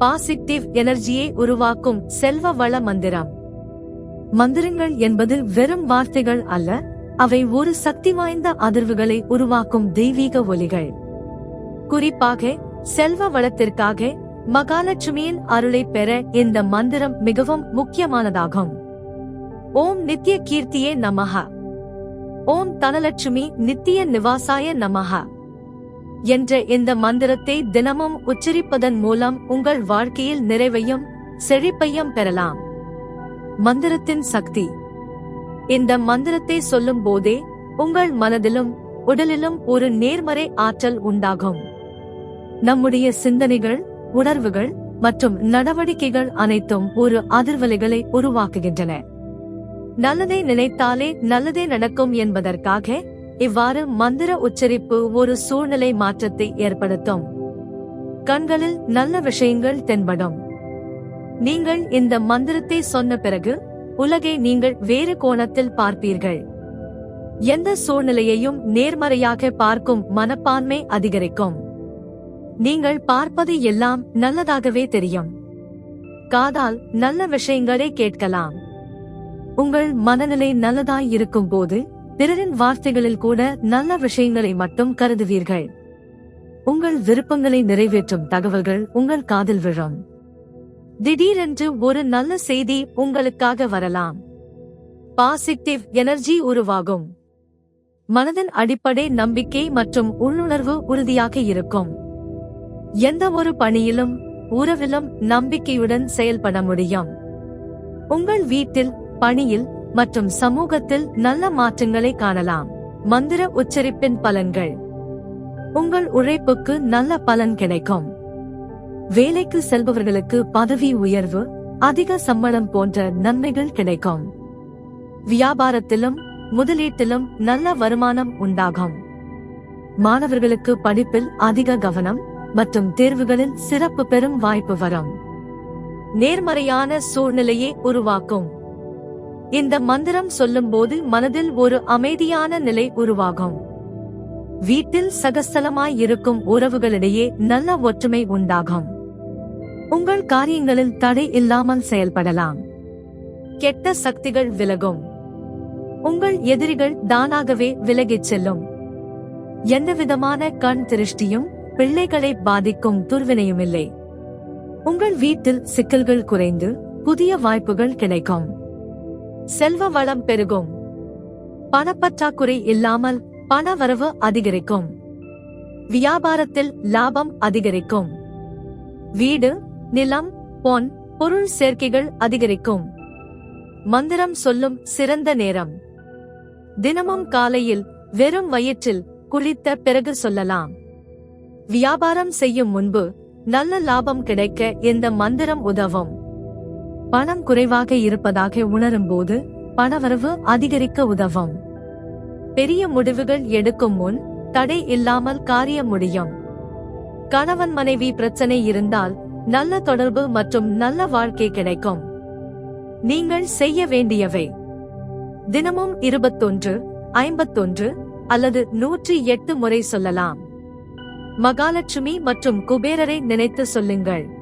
Positive எனர்ஜியை உருவாக்கும் செல்வ வள மந்திரம். மந்திரங்கள் என்பது வெறும் வார்த்தைகள் அல்ல அவை ஒரு சக்தி வாய்ந்த அதிர்வுகளை உருவாக்கும் தெய்வீக ஒலிகள். குறிப்பாக செல்வ வளத்திற்காக மகாலட்சுமியின் அருளை பெற இந்த மந்திரம் மிகவும் முக்கியமானதாகும். ஓம் நித்ய கீர்த்தியே நமஹ. ஓம் தனலட்சுமி நித்திய நிவாசாய நமஹா. என்ற இந்த மந்திரத்தை தினமும் உச்சரிப்பதன் மூலம் உங்கள் வாழ்க்கையில் நிறைவையும் செழிப்பையும் பெறலாம். மந்திரத்தின் சக்தி. இந்த மந்திரத்தை சொல்லும் போதே உங்கள் மனதிலும் உடலிலும் ஒரு நேர்மறை ஆற்றல் உண்டாகும். நம்முடைய சிந்தனைகள் உணர்வுகள் மற்றும் நடவடிக்கைகள் அனைத்தும் ஒரு அதிர்வலைகளை உருவாக்குகின்றன. நல்லதை நினைத்தாலே நல்லதே நடக்கும் என்பதற்காக இவ்வாறு மந்திர உச்சரிப்பு ஒரு சூழ்நிலை மாற்றத்தை ஏற்படுத்தும். கண்களில் நல்ல விஷயங்கள் தென்படும். நீங்கள் இந்த மந்திரத்தை சொன்ன பிறகு உலகை நீங்கள் வேறு கோணத்தில் பார்ப்பீர்கள். எந்த சூழ்நிலையையும் நேர்மறையாக பார்க்கும் மனப்பான்மை அதிகரிக்கும். நீங்கள் பார்ப்பது எல்லாம் நல்லதாகவே தெரியும். காதால் நல்ல விஷயங்களை கேட்கலாம். உங்கள் மனநிலை நல்லதாய் இருக்கும் போது பிறரின் வார்த்தைகளில் கூட நல்ல விஷயங்களை மட்டும் கருதுவீர்கள். உங்கள் விருப்பங்களை நிறைவேற்றும் தகவல்கள் உங்கள் காதில் விழும். திடீரென்று ஒரு நல்ல செய்தி உங்களுக்காக வரலாம். பாசிட்டிவ் எனர்ஜி உருவாகும். மனதின் அடிப்படை நம்பிக்கை மற்றும் உள்ளுணர்வு உறுதியாக இருக்கும். எந்த ஒரு பணியிலும் உறவிலும் நம்பிக்கையுடன் செயல்பட முடியும். உங்கள் வீட்டில் பணியில் மற்றும் சமூகத்தில் நல்ல மாற்றங்களை காணலாம். மந்திர உச்சரிப்பின் பலன்கள். உங்கள் உழைப்புக்கு நல்ல பலன் கிடைக்கும். வேலைக்கு செல்பவர்களுக்கு பதவி உயர்வு அதிக சம்பளம் போன்ற நன்மைகள் கிடைக்கும். வியாபாரத்திலும் முதலீட்டிலும் நல்ல வருமானம் உண்டாகும். மாணவர்களுக்கு படிப்பில் அதிக கவனம் மற்றும் தேர்வுகளில் சிறப்பு பெறும் வாய்ப்பு வரும். நேர்மறையான சூழ்நிலையை உருவாக்கும். இந்த மந்திரம் சொல்லும்போது மனதில் ஒரு அமைதியான நிலை உருவாகும். வீட்டில் சகஸ்தலமாய் இருக்கும் உறவுகளிடையே நல்ல ஒற்றுமை உண்டாகும். உங்கள் காரியங்களில் தடை இல்லாமல் செயல்படலாம். கெட்ட சக்திகள் விலகும். உங்கள் எதிரிகள் தானாகவே விலகிச் செல்லும். எந்தவிதமான கண் திருஷ்டியும் பிள்ளைகளை பாதிக்கும் துர்வினையும் இல்லை. உங்கள் வீட்டில் சிக்கல்கள் குறைந்து புதிய வாய்ப்புகள் கிடைக்கும். செல்வ வளம் பெருகும். பணப்பற்றாக்குறை இல்லாமல் பண வரவு அதிகரிக்கும். வியாபாரத்தில் லாபம் அதிகரிக்கும். வீடு நிலம் பொன் பொருள் சேர்க்கைகள் அதிகரிக்கும். மந்திரம் சொல்லும் சிறந்த நேரம். தினமும் காலையில் வெறும் வயிற்றில் குளித்த பிறகு சொல்லலாம். வியாபாரம் செய்யும் முன்பு நல்ல லாபம் கிடைக்க இந்த மந்திரம் உதவும். பணம் குறைவாக இருப்பதாக உணரும்போது பணவரவு அதிகரிக்க உதவும். பெரிய முடிவுகள் எடுக்கும் முன் தடை இல்லாமல் காரிய முடியும். கணவன் மனைவி பிரச்சனை இருந்தால் நல்ல தொடர்பு மற்றும் நல்ல வாழ்க்கை கிடைக்கும். நீங்கள் செய்ய வேண்டியவை. தினமும் இருபத்தொன்று ஐம்பத்தொன்று அல்லது நூற்றி எட்டு முறை சொல்லலாம். மகாலட்சுமி மற்றும் குபேரரை நினைத்து சொல்லுங்கள்.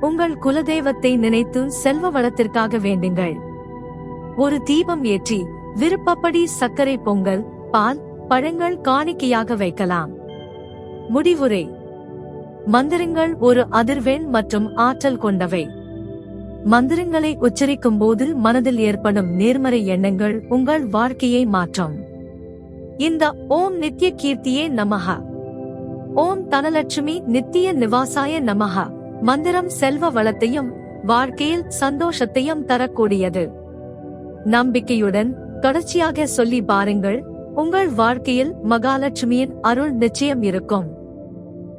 உங்கள் குலதெய்வத்தை நினைத்து செல்வ வளத்திற்காக வேண்டுங்கள். ஒரு தீபம் ஏற்றி விருப்பப்படி சர்க்கரை பொங்கல் பால் பழங்கள் காணிக்கையாக வைக்கலாம். முடிவுரை. மந்திரங்கள் ஒரு அதிர்வெண் மற்றும் ஆற்றல் கொண்டவை. மந்திரங்களை உச்சரிக்கும் போது மனதில் ஏற்படும் நேர்மறை எண்ணங்கள் உங்கள் வாழ்க்கையை மாற்றும். இந்த ஓம் நித்ய கீர்த்தியே நமஹ. ஓம் தனலட்சுமி நித்திய நிவாசாய நமஹா. மந்திரம் செல்வ வளத்தையும் வாழ்க்கையில் சந்தோஷத்தையும் தரக்கூடியது. நம்பிக்கையுடன் தொடர்ச்சியாக சொல்லி பாருங்கள் உங்கள் வாழ்க்கையில் மகாலட்சுமியின் அருள் நிச்சயம் இருக்கும்.